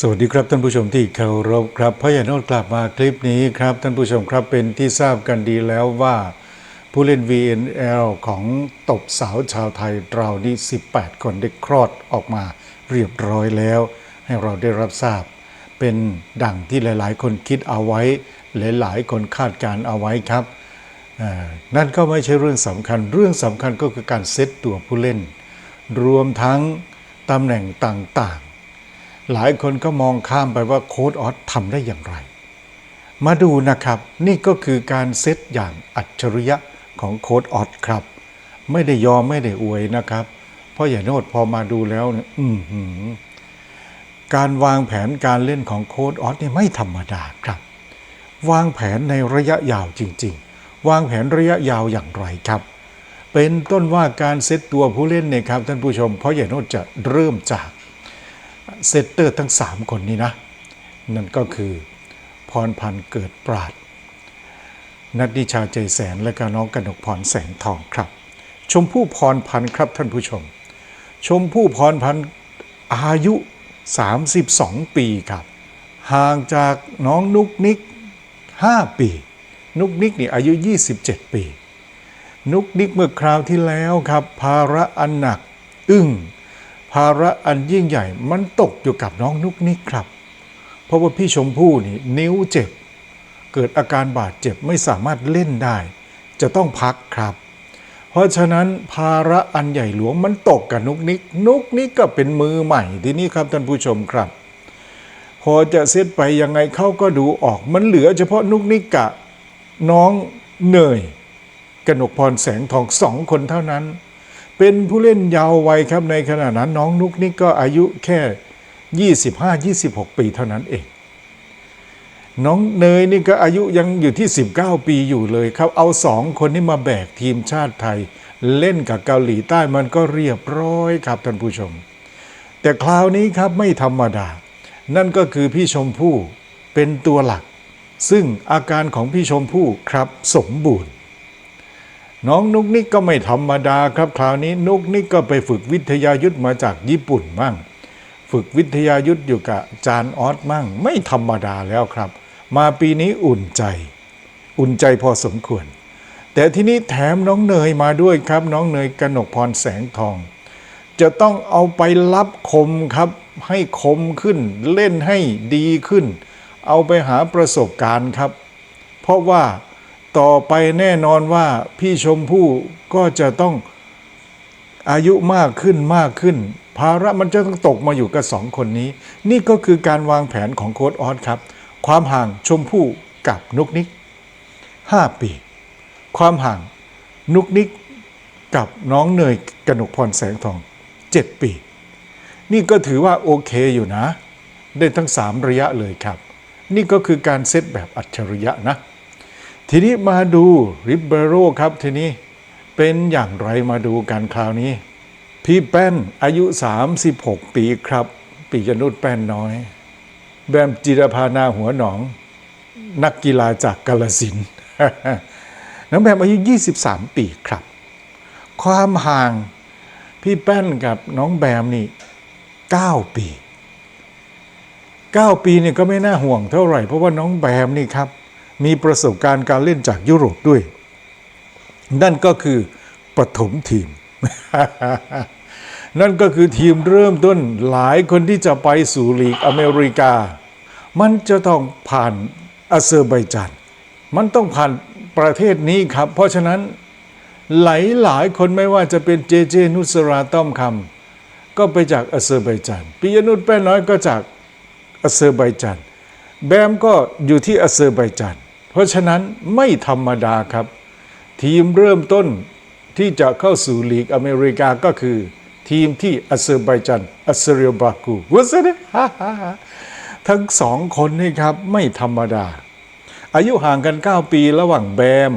สวัสดีครับท่านผู้ชมที่เคารพครับพระยาโนดกลับมาคลิปนี้ครับท่านผู้ชมครับเป็นที่ทราบกันดีแล้วว่าผู้เล่น VNL ของตบสาวชาวไทยเรานี่ 18 คนได้คลอดออกมาเรียบร้อยแล้ว ให้เราได้รับทราบ เป็นดังที่หลาย ๆ คนคิดเอาไว้ หลาย ๆ คนคาดการเอาไว้ครับนั่นก็ไม่ใช่เรื่องสำคัญ เรื่องสำคัญก็คือการเซตตัวผู้เล่น รวมทั้งตำแหน่งต่าง หลายคนก็มองข้ามไปว่าโค้ดออสทำได้อย่างไร มาดูนะครับ นี่ก็คือการเซตอย่างอัจฉริยะของโค้ดออสครับ ไม่ได้ยอมไม่ได้อวยนะครับ เพราะอย่าโนดพอมาดูแล้วเนี่ยอือหือการวางแผนการเล่นของโค้ดออสนี่ไม่ธรรมดาครับ วางแผนในระยะยาวจริง ๆ วางแผนระยะยาวอย่างไรครับ เป็นต้นว่าการเซตตัวผู้เล่นเนี่ยครับท่านผู้ชม เพราะอย่าโนดจะเริ่มจาก เซตเตอร์ทั้ง 3 คนนี้นะ นั่นก็คือพรพันธ์เกิดปราด นัดดิชาใจแสนและก็น้องกนกพรแสงทองครับ ชมพู่พรพันธ์ครับท่านผู้ชม ชมพู่พรพันธ์อายุ 32 ปีครับ ห่างจากน้องนุกนิก 5 ปี นุกนิกนี่อายุ 27 ปี นุกนิกเมื่อคราวที่แล้วครับ ภาระอันหนัก อึ้ง ภาระอันยิ่งใหญ่มันตกอยู่กับน้องนุกนิกครับ เพราะว่าพี่ชมพู่นี่นิ้วเจ็บ เกิดอาการบาดเจ็บไม่สามารถเล่นได้ จะต้องพักครับ เพราะฉะนั้นภาระอันใหญ่หลวงมันตกกับนุกนิก นุกนิกก็เป็นมือใหม่ที่นี้ครับท่านผู้ชมครับ พอจะเซตไปยังไงเขาก็ดูออกมันเหลือเฉพาะนุกนิกกับน้องเนยกนกพรแสงทองสองคนเท่านั้น เป็นผู้เล่นยาววัยครับในขณะนั้นน้องนุกนิกก็อายุแค่ 25-26 ปีเท่านั้นเอง น้องเนยนี่ก็อายุยังอยู่ที่ 19 ปีอยู่เลยครับ เอาสองคนนี้มาแบกทีมชาติไทย เล่นกับเกาหลีใต้มันก็เรียบร้อยครับท่านผู้ชม แต่คราวนี้ครับไม่ธรรมดา นั่นก็คือพี่ชมพู่เป็นตัวหลัก ซึ่งอาการของพี่ชมพู่ครับสมบูรณ์ น้องนุกนิกก็ไม่ธรรมดาครับคราวนี้นุกนิกก็ไปฝึกวิทยายุทธมาจากญี่ปุ่นมั่ง ฝึกวิทยายุทธอยู่กับจานออสมั่ง ไม่ธรรมดาแล้วครับ มาปีนี้อุ่นใจ อุ่นใจพอสมควร แต่ที่นี้แถมน้องเนยมาด้วยครับ น้องเนยกนกพรแสงทอง จะต้องเอาไปรับคมครับ ให้คมขึ้น เล่นให้ดีขึ้น เอาไปหาประสบการณ์ครับ เพราะว่า ต่อไปแน่นอนว่าพี่ชมพู่ก็จะต้องอายุมากขึ้นมากขึ้น ภาระมันจะต้องตกมาอยู่กับสองคนนี้ นี่ก็คือการวางแผนของโค้ดออสครับ ความห่างชมพู่กับนุกนิก 5 ปี ความห่างนุกนิกกับน้องเนยกนกพรแสงทอง 7 ปี นี่ก็ถือว่าโอเคอยู่นะ ได้ทั้ง 3 ระยะเลยครับ นี่ก็คือการเซตแบบอัจฉริยะนะ ทีนี้มาดูริเบโรครับทีนี้เป็นอย่างไรมาดูกันคราวนี้ พี่แป้นอายุ 36 ปีครับ ปีจนุษแป้นน้อย แบมจิรพานาหัวหนอง นักกีฬาจากกาลสินน้องแบมอายุ 23 ปีครับ ความห่างพี่แป้นกับน้องแบมนี่ 9 ปี 9 ปีเนี่ยก็ไม่น่าห่วงเท่าไหร่ เพราะว่าน้องแบมนี่ครับ มีประสบการณ์การเล่นจากยุโรปด้วย นั่นก็คือปฐมทีม นั่นก็คือทีมเริ่มต้นหลายคนที่จะไปสู่ลีกอเมริกา มันจะต้องผ่านอาเซอร์ไบจานมันต้องผ่านประเทศนี้ครับ เพราะฉะนั้นหลายหลายคนไม่ว่าจะเป็นเจเจนุสราต้อมคำก็ไปจากอาเซอร์ไบจานปิยนุชแป้นน้อยก็จากอาเซอร์ไบจานแบมก็อยู่ที่อาเซอร์ไบจาน เพราะฉะนั้นไม่ธรรมดาครับ ทีมเริ่มต้นที่จะเข้าสู่ลีกอเมริกาก็คือ ทีมที่อาเซอร์ไบจานอาเซเรียบากูวะซะเนี่ยทั้งสองคนนี่ครับไม่ธรรมดา อายุห่างกัน 9 ปีระหว่างแบม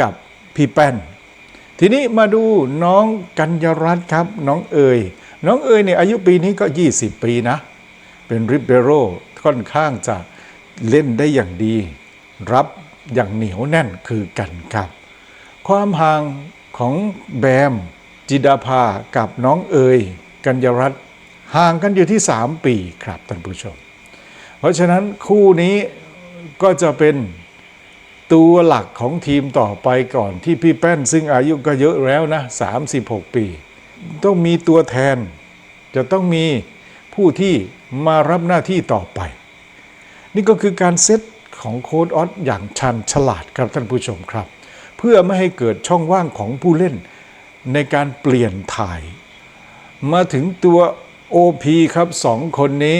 กับพี่แป้น ทีนี้มาดูน้องกัญญรัตน์ครับ น้องเอ๋ยน้องเอ๋ยเนี่ยอายุปีนี้ก็ 20 ปีนะ เป็นริเบโรค่อนข้างจะเล่นได้อย่างดี รับอย่างเหนียวแน่นคือกันครับ ความห่างของแบม จิดาภากับน้องเอ๋ยกัญญรัตน์ห่างกันอยู่ที่ 3 ปีครับท่านผู้ชม เพราะฉะนั้นคู่นี้ก็จะเป็นตัวหลักของทีมต่อไปก่อนที่พี่แป้นซึ่งอายุก็เยอะแล้วนะ 36 ปี ต้องมีตัวแทน จะต้องมีผู้ที่มารับหน้าที่ต่อไป นี่ก็คือการเซต ของโค้ดออสอย่างชันฉลาดครับท่านผู้ชมครับ เพื่อไม่ให้เกิดช่องว่างของผู้เล่นในการเปลี่ยนถ่าย มาถึงตัว OP ครับสองคนนี้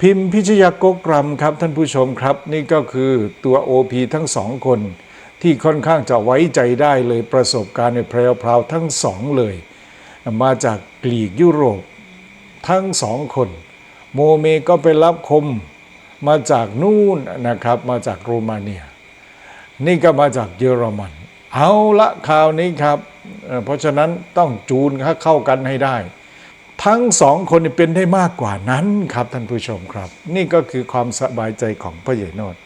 พิมพ์พิชยากกรำครับท่านผู้ชมครับ นี่ก็คือตัว OP ทั้งสองคน ที่ค่อนข้างจะไว้ใจได้เลยประสบการณ์ในแพรวๆทั้งสองเลย มาจากกลีกยุโรป ทั้งสองคน โมเมก็ไปรับคม มาจากนู่นนะครับ มาจากโรมาเนีย นี่ก็มาจากเยอรมัน เอาละคราวนี้ครับ เพราะฉะนั้นต้องจูนเข้ากันให้ได้ ทั้งสองคนเป็นได้มากกว่านั้นครับท่านผู้ชมครับ นี่ก็คือความสบายใจของพ่อใหญ่โนด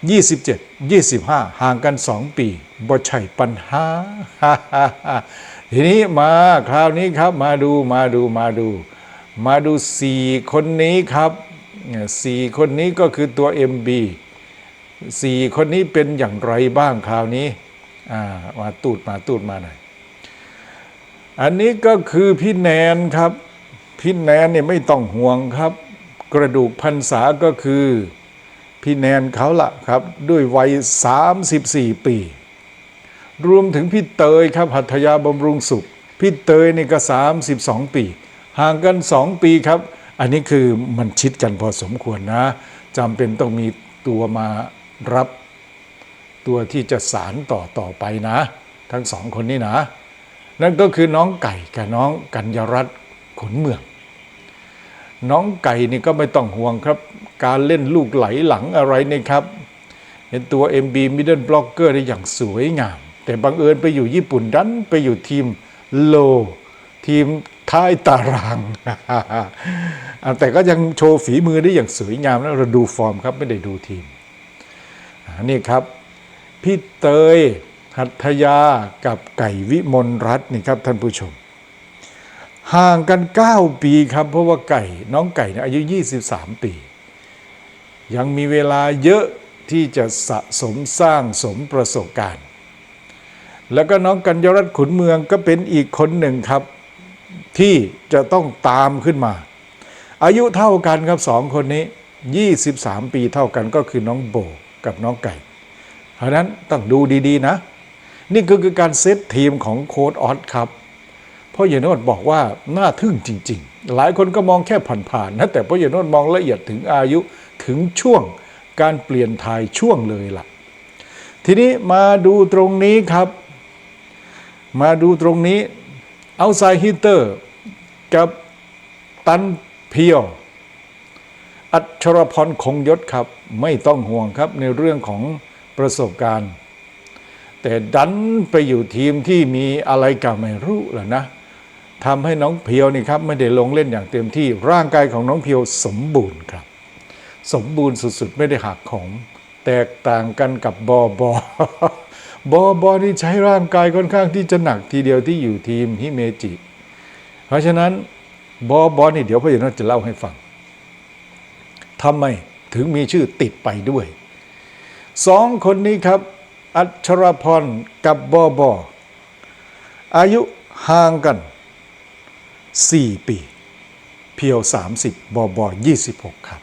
27 25 ห่างกัน 2 ปีบ่ใช่ปัญหา ทีนี้มาคราวนี้ครับมาดูมาดูมาดู มาดู4คนนี้ครับ สี่คนนี้ก็คือตัว MB สี่คนนี้เป็นอย่างไรบ้างคราวนี้มาตูดมาตูดมาหน่อย อันนี้ก็คือพี่แนนครับ พี่แนนเนี่ยไม่ต้องห่วงครับ กระดูกพันษาก็คือพี่แนนเขาละครับ ด้วยวัย 34 ปี รวมถึงพี่เตยครับหัตยาบำรุงสุข พี่เตยนี่ก็ 32 ปี ห่างกัน 2 ปีครับ อันนี้คือมันชิดกันพอสมควรนะจำเป็นต้องมีตัวมารับตัวที่จะสารต่อต่อไปนะ ทั้งสองคนนี้นะ นั่นก็คือน้องไก่กับน้องกัญญรัตน์ขนเมือง น้องไก่นี่ก็ไม่ต้องห่วงครับ การเล่นลูกไหลหลังอะไรนี่ครับ เห็นตัว MB Middle Blocker ได้อย่างสวยงาม แต่บังเอิญไปอยู่ญี่ปุ่นดันไปอยู่ทีมโล ทีม ท้ายตาราง แต่ก็ยังโชว์ฝีมือได้อย่างสวยงามแล้วเราดูฟอร์มครับไม่ได้ดูทีมนี่ครับพี่เตยหัตถยากับไก่วิมลรัตน์นี่ครับท่านผู้ชม ห่างกัน 9 ปีครับ เพราะว่าไก่น้องไก่นี่ยอายุ 23 ปี ยังมีเวลาเยอะที่จะสะสมสร้างสมประสบการณ์ แล้วก็น้องกัญญรัตน์ขุนเมืองก็เป็นอีกคนหนึ่งครับ ที่จะต้องตามขึ้นมา อายุเท่ากันครับสองคนนี้ 23 ปีเท่ากันก็คือน้องโบกับน้องไก่ เพราะนั้นต้องดูดีๆนะ นี่ก็คือการเซตทีมของโค้ดออสครับ เพราะเยนโนดบอกว่าน่าทึ่งจริง ๆ หลายคนก็มองแค่ผ่านๆนะแต่พ่อเยนโนดมองละเอียดถึงอายุถึงช่วงการเปลี่ยนทายช่วงเลยล่ะ ทีนี้มาดูตรงนี้ครับ มาดูตรงนี้ เอาไซฮิเตอร์กับตันเพียว อัชรพรคงยศครับ ไม่ต้องห่วงครับในเรื่องของประสบการณ์ แต่ดันไปอยู่ทีมที่มีอะไรก็ไม่รู้แหละนะทำให้น้องเพียวนี่ครับไม่ได้ลงเล่นอย่างเต็มที่ร่างกายของน้องเพียวสมบูรณ์ครับ สมบูรณ์สุดๆ ไม่ได้หักของ แตกต่างกันกับบอบอ บอบอนี่ใช้ร่างกายค่อนข้างที่จะหนักทีเดียวที่อยู่ทีมฮิเมจิ เพราะฉะนั้นบอบอนี่เดี๋ยวพ่อใหญ่นจะเล่าให้ฟังทำไมถึงมีชื่อติดไปด้วยสองคนนี้ครับ อัชรพรกับบอบออายุห่างกัน 4 ปี เพียว 30 บอบอ26 ครับ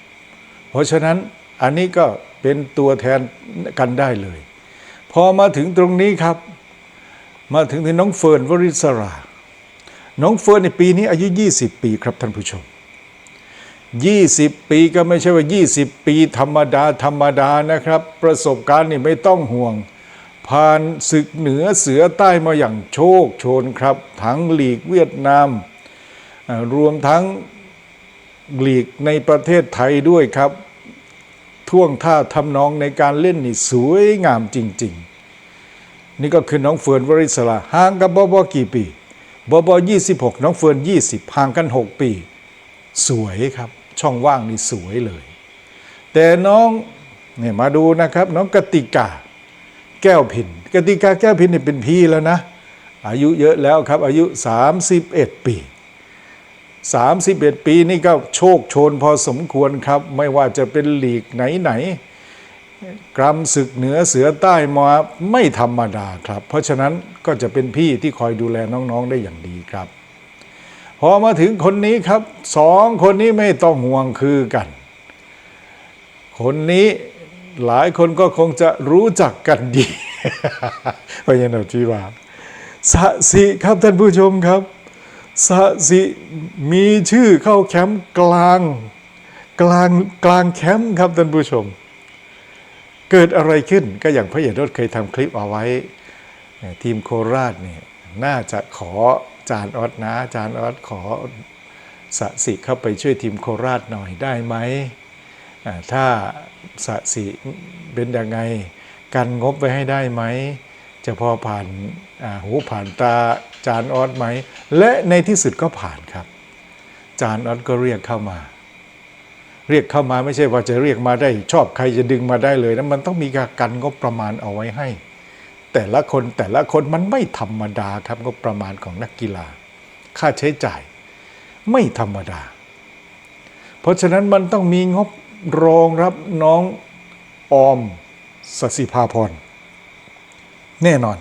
เพราะฉะนั้นอันนี้ก็เป็นตัวแทนกันได้เลย อมาถึงตรงนี้ครับ มาถึงที่น้องเฟิร์นวริศรา น้องเฟิร์นในปีนี้อายุ 20 ปีครับท่านผู้ชม 20 ปีก็ไม่ใช่ว่า 20 ปี ธรรมดาธรรมดานะครับ ประสบการณ์นี่ไม่ต้องห่วง ผ่านศึกเหนือเสือใต้มาอย่างโชคโชนครับ ทั้งหลีกเวียดนาม รวมทั้งหลีกในประเทศไทยด้วยครับ ท่วงท่าทำนองในการเล่นนี่สวยงามจริง ๆ นี่ก็คือน้องเฟิร์นวริศราห่างกับบอบอกี่ปีบอบอ26 น้องเฟิร์น20ห่างกัน 6 ปี สวยครับช่องว่างนี่สวยเลย แต่น้องเนี่ยมาดูนะครับ น้องกติกา แก้วพินกติกาแก้วพินนี่เป็นพี่แล้วนะ อายุเยอะแล้วครับอายุ 31 ปี 31 ปีนี่ก็โชคโชนพอสมควรครับ ไม่ว่าจะเป็นหลีกไหนๆกรมศึกเหนือเสือใต้มาไม่ธรรมดาครับ เพราะฉะนั้นก็จะเป็นพี่ที่คอยดูแลน้องๆได้อย่างดีครับ พอมาถึงคนนี้ครับสองคนนี้ไม่ต้องห่วงคือกัน คนนี้หลายคนก็คงจะรู้จักกันดีพยัญชนะชีวาสสิครับท่านผู้ชมครับ สสิมีชื่อเข้าแคมป์กลางกลางกลางแคมป์ครับท่านผู้ชม เกิดอะไรขึ้นก็อย่างพระเยโรดเคยทำคลิปเอาไว้ ทีมโคราชเนี่ยน่าจะขอจานออดนะจานออดขอสสิเข้าไปช่วยทีมโคราชหน่อยได้ไหมถ้าสสิเป็นยังไงกันงบไว้ให้ได้ไหม จะพอผ่านาหูผ่านตาจานออดไหม และในที่สุดก็ผ่านครับ จานออดก็เรียกเข้ามา เรียกเข้ามาไม่ใช่ว่าจะเรียกมาได้ ชอบใครจะดึงมาได้เลยนะมันต้องมีการกันงบประมาณเอาไว้ให้ แต่ละคนแต่ละคนมันไม่ธรรมดาครับงบประมาณของนักกีฬา ค่าใช้จ่าย ไม่ธรรมดา เพราะฉะนั้นมันต้องมีงบรองรับน้องออมสสิภาพร แน่นอน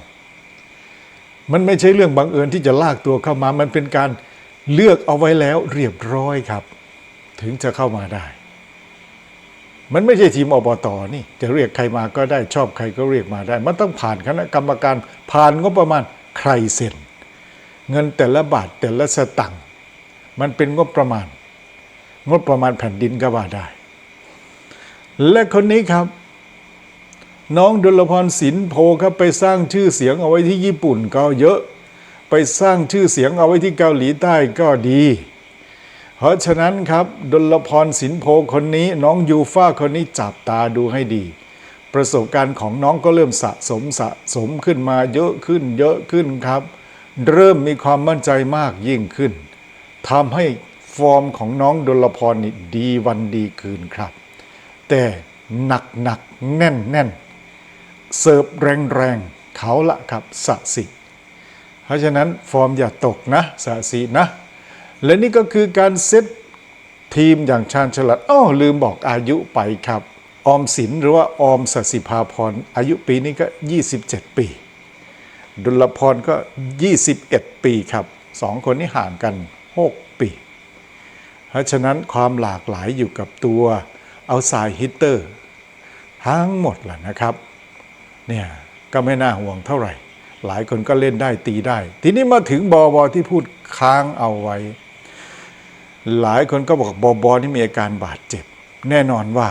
มันไม่ใช่เรื่องบังเอิญที่จะลากตัวเข้ามา มันเป็นการเลือกเอาไว้แล้วเรียบร้อยครับ ถึงจะเข้ามาได้ มันไม่ใช่ทีมอบตนี่ จะเรียกใครมาก็ได้ชอบใครก็เรียกมาได้ มันต้องผ่านคณะกรรมการผ่านงบประมาณใครเซ็นเงินแต่ละบาทแต่ละสตังค์มันเป็นงบประมาณ งบประมาณแผ่นดินก็ว่าได้ และคนนี้ครับ น้องดุลพรศิลโพครับไปสร้างชื่อเสียงเอาไว้ที่ญี่ปุ่นก็เยอะ ไปสร้างชื่อเสียงเอาไว้ที่เกาหลีใต้ก็ดี เพราะฉะนั้นครับดลพรสินโพคนนี้น้องยูฟ่าคนนี้จับตาดูให้ดี ประสบการณ์ของน้องก็เริ่มสะสมสะสมขึ้นมาเยอะขึ้นเยอะขึ้นครับ เริ่มมีความมั่นใจมากยิ่งขึ้นทำให้ฟอร์มของน้องดลพรนี่ดีวันดีคืนครับ แต่หนักหนักแน่นแน่น เสิร์ฟแรงแรงเขาละครับสะสิ เพราะฉะนั้นฟอร์มอย่าตกนะสะสีนะ และนี่ก็คือการเซตทีมอย่างชาญฉลัดอ้อลืมบอกอายุไปครับ ออมสินหรือว่าออมสสิภาพรอายุปีนี้ก็ 27 ปี ดุลพรก็ 21 ปีครับสองคนนี้ห่างกัน 6 ปี เพราะฉะนั้นความหลากหลายอยู่กับตัวเอาสายฮิตเตอร์ ทั้งหมดแหละนะครับ เนี่ยก็ไม่น่าห่วงเท่าไหร่ หลายคนก็เล่นได้ตีได้ ทีนี้มาถึงบอบอที่พูดค้างเอาไว้ หลายคนก็บอกบอบอนี่มีอาการบาดเจ็บ แน่นอนว่า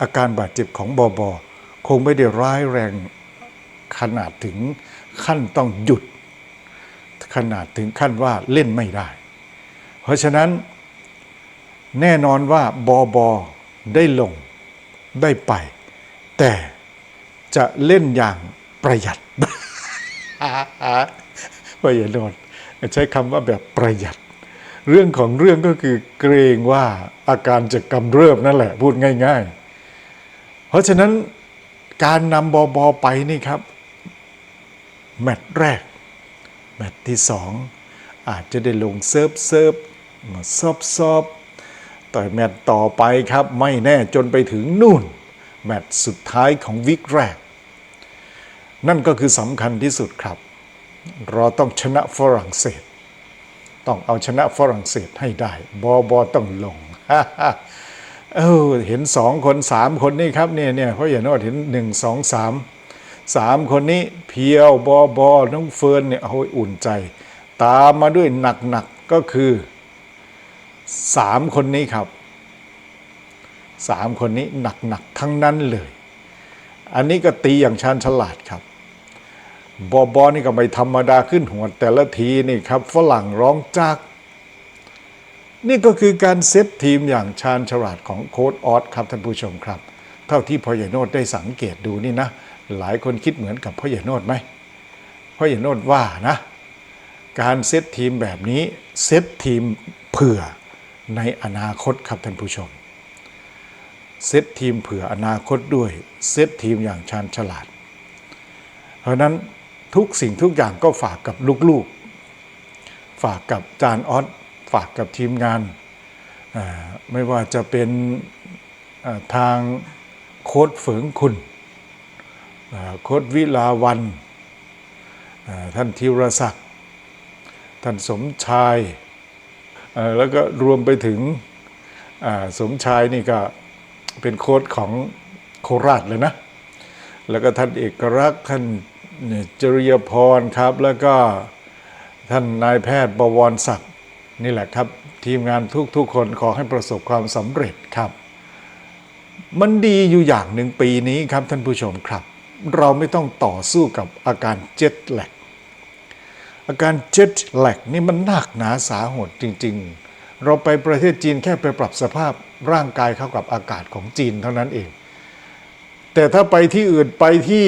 อาการบาดเจ็บของบอบอคงไม่ได้ร้ายแรงขนาดถึงขั้นต้องหยุด ขนาดถึงขั้นว่าเล่นไม่ได้ เพราะฉะนั้นแน่นอนว่าบอบอได้ลงได้ไป แต่ จะเล่นอย่างประหยัดประหยัดโนใช้คำว่าแบบประหยัด เรื่องของเรื่องก็คือเกรงว่าอาการจะกำเริบนั่นแหละ พูดง่าย ๆ เพราะฉะนั้นการนำบอบอไปนี่ครับ แมตช์แรก แมตช์ที่สองอาจจะได้ลงเซิร์ฟเซิร์ฟซอบซอบต่อแมตช์ต่อไปครับ ไม่แน่จนไปถึงนู่น แมตช์สุดท้ายของวิกแรก นั่นก็คือสำคัญที่สุดครับ เราต้องชนะฝรั่งเศส ต้องเอาชนะฝรั่งเศสให้ได้ บอบอต้องลงเออเห็นสองคนสามคนนี่ครับเนี่ยเนี่ยเพราะอย่างน้อยเห็นหนึ่งสองสามสามคนนี้เพียวบอบอน้องเฟิร์นเนี่ยเอาไว้อุ่นใจ ตามมาด้วยหนักๆกก็คือสามคนนี้ครับ สามคนนี้หนักๆทั้งนั้นเลย อันนี้ก็ตีอย่างชาญฉลาดครับ บอบอนี่ก็ไม่ธรรมดาขึ้นหัวแต่ละทีนี่ครับฝรั่งร้องจาก นี่ก็คือการเซตทีมอย่างชาญฉลาดของโค้ดออสครับท่านผู้ชมครับ เท่าที่พ่อใหญ่โนดได้สังเกตดูนี่นะ หลายคนคิดเหมือนกับพ่อใหญ่โนดไหมพ่อใหญ่โนดว่านะ การเซตทีมแบบนี้เซตทีมเผื่อในอนาคตครับท่านผู้ชม เซตทีมเผื่ออนาคตด้วยเซตทีมอย่างชาญฉลาด เพราะนั้นทุกสิ่งทุกอย่างก็ฝากกับลูกๆ ฝากกับจานออสฝากกับทีมงาน ไม่ว่าจะเป็นทางโค้ดเฝิงคุณ โค้ดวิลาวันท่านธีรศักดิ์ท่านสมชาย แล้วก็รวมไปถึงสมชายนี่ก็ เป็นโค้ดของโคราชเลยนะ แล้วก็ท่านเอกรักษ์ท่านจริยพรครับ แล้วก็ท่านนายแพทย์บวรศักดิ์นี่แหละครับ ทีมงานทุกๆคนขอให้ประสบความสำเร็จครับ มันดีอยู่อย่างหนึ่งปีนี้ครับท่านผู้ชมครับ เราไม่ต้องต่อสู้กับอาการเจ็ตแลกอาการเจ็ตแลกนี่มันหนักหนาสาหัสจริง ๆ เราไปประเทศจีนแค่ไปปรับสภาพ ร่างกายเข้ากับอากาศของจีนเท่านั้นเอง แต่ถ้าไปที่อื่นไปที่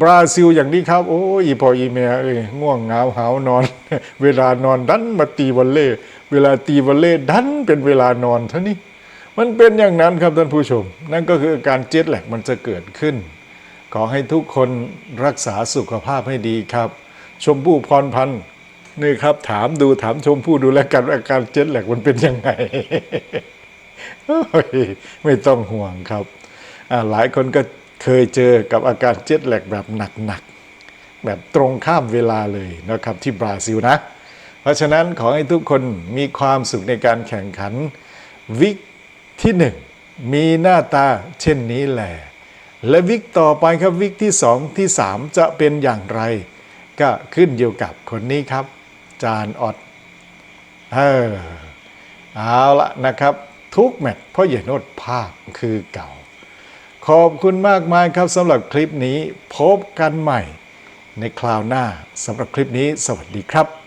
บราซิลอย่างนี้ครับ โอ้ยพออีเมียเอ้ยง่วงเหงาหาวนอน เวลานอนดันมาตีวอลเล่เวลาตีวอลเล่ดันเป็นเวลานอนเท่านี้มันเป็นอย่างนั้นครับท่านผู้ชม นั่นก็คืออาการเจ็ตแลกมันจะเกิดขึ้น ขอให้ทุกคนรักษาสุขภาพให้ดีครับ ชมพู่พรพันธ์นี่ครับ ถามดูถามชมพู่ดูแลกันว่าอาการเจ็ตแลกมันเป็นยังไง ไม่ต้องห่วงครับ หลายคนก็เคยเจอกับอาการเจ็ตแลกแบบหนักๆ แบบตรงข้ามเวลาเลยนะครับที่บราซิลนะ เพราะฉะนั้นขอให้ทุกคนมีความสุขในการแข่งขันวิกที่หนึ่งมีหน้าตาเช่นนี้แหละและวิกต่อไปครับวิกที่สองที่สามจะเป็นอย่างไร ก็ขึ้นอยู่กับคนนี้ครับ จานออดเออเอาละนะครับ ทุกแมตช์เพราะอย่โนดภาคคือเก่า ขอบคุณมากมายครับสำหรับคลิปนี้พบกันใหม่ในคราวหน้าสำหรับคลิปนี้ สวัสดีครับ